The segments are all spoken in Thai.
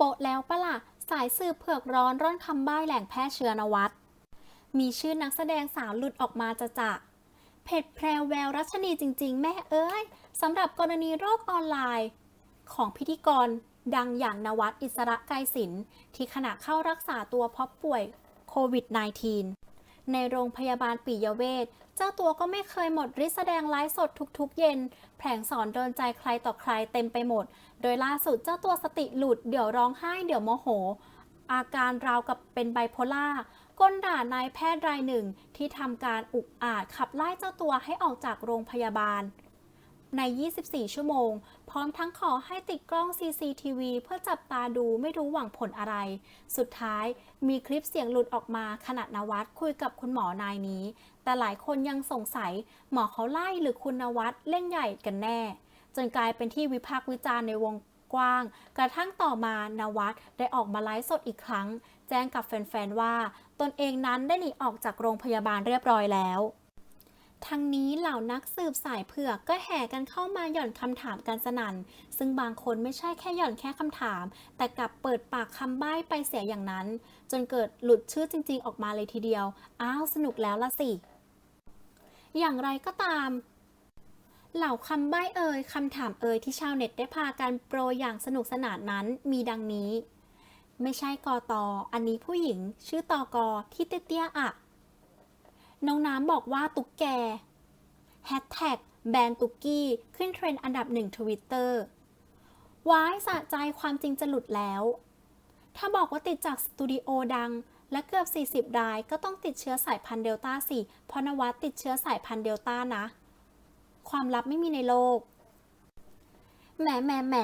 โปะแล้วปะล่ะ สายสืบเผือกร้อนร่อนคำใบ้แหล่งแพร่เชื้อนวัตมีชื่อนักแสดงสาวหลุดออกมาจะจะเผ็ดแพรวแววรัชนีจริง ๆ แม่เอ้ยสำหรับกรณีโรคออนไลน์ ของพิธีกรดังอย่างนวัดอิสระไกรศิลป์ที่ขณะเข้ารักษาตัวเพราะป่วยโควิด -19 ในโรงพยาบาลปิยเวชเจ้าตัวก็ไม่เคยหมดฤทธิ์แสดงไลฟ์สดทุกๆ เย็น แผลงสอนโดนใจใครต่อใครเต็มไปหมด โดยล่าสุดเจ้าตัวสติหลุดเดี๋ยวร้องไห้เดี๋ยวโมโห อาการราวกับเป็นไบโพล่าก้นด่านายแพทย์รายหนึ่งที่ทำการอุกอาจขับไล่เจ้าตัวให้ออกจากโรงพยาบาล ใน 24 ชั่วโมง พร้อมทั้งขอให้ติดกล้อง CCTV เพื่อจับตาดูไม่รู้หวังผลอะไร สุดท้ายมีคลิปเสียงหลุดออกมาขณะนวัดคุยกับคุณหมอนายนี้ แต่หลายคนยังสงสัยหมอเขาไล่หรือคุณนวัดเล่นใหญ่กันแน่ จนกลายเป็นที่วิพากษ์วิจารณ์ในวงกว้าง กระทั่งต่อมานวัดได้ออกมาไลฟ์สดอีกครั้ง แจ้งกับแฟนๆว่า ตนเองนั้นได้หนีออกจากโรงพยาบาลเรียบร้อยแล้ว ทั้งนี้เหล่านักสืบสายเผือกก็แห่กันเข้ามาหย่อนคำถามกันสนั่น ซึ่งบางคนไม่ใช่แค่หย่อนแค่คำถาม แต่กลับเปิดปากคำใบ้ไปเสียอย่างนั้น จนเกิดหลุดชื่อจริง ๆ ออกมาเลยทีเดียว อ้าวสนุกแล้วละสิ อย่างไรก็ตาม เหล่าคำใบ้เอ่ยคำถามเอ่ยที่ชาวเน็ตได้พากันโปรยอย่างสนุกสนานนั้นมีดังนี้ ไม่ใช่กอตออันนี้ผู้หญิง ชื่อตอกอที่เตี้ยๆอะ น้องน้ำบอกว่าตุ๊กแกแฮชแท็กแบรนตุ๊กกี้ ขึ้นเทรนด์อันดับหนึ่งทวิตเตอร์ว้ายสะใจความจริงจะหลุดแล้ว ถ้าบอกว่าติดจากสตูดิโอดัง และเกือบ 40 รายก็ต้องติดเชื้อสายพันธุ์เดลต้าสิเพราะนวัดติดเชื้อสายพันธุ์เดลต้านะ ความลับไม่มีในโลก แหมแหมแหม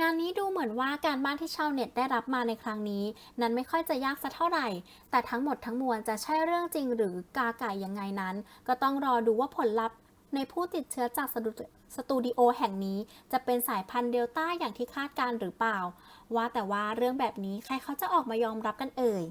งานนี้ดูเหมือนว่าการบ้านที่ชาวเน็ตได้รับมาในครั้งนี้ นั้นไม่ค่อยจะยากสักเท่าไหร่ แต่ทั้งหมดทั้งมวลจะใช่เรื่องจริงหรือกาไก่ยังไงนั้น ก็ต้องรอดูว่าผลลัพธ์ ในผู้ติดเชื้อจากสตูดิโอแห่งนี้ จะเป็นสายพันธุ์เดลต้าอย่างที่คาดการหรือเปล่า ว่าแต่ว่าเรื่องแบบนี้ใครเขาจะออกมายอมรับกันเอ่ย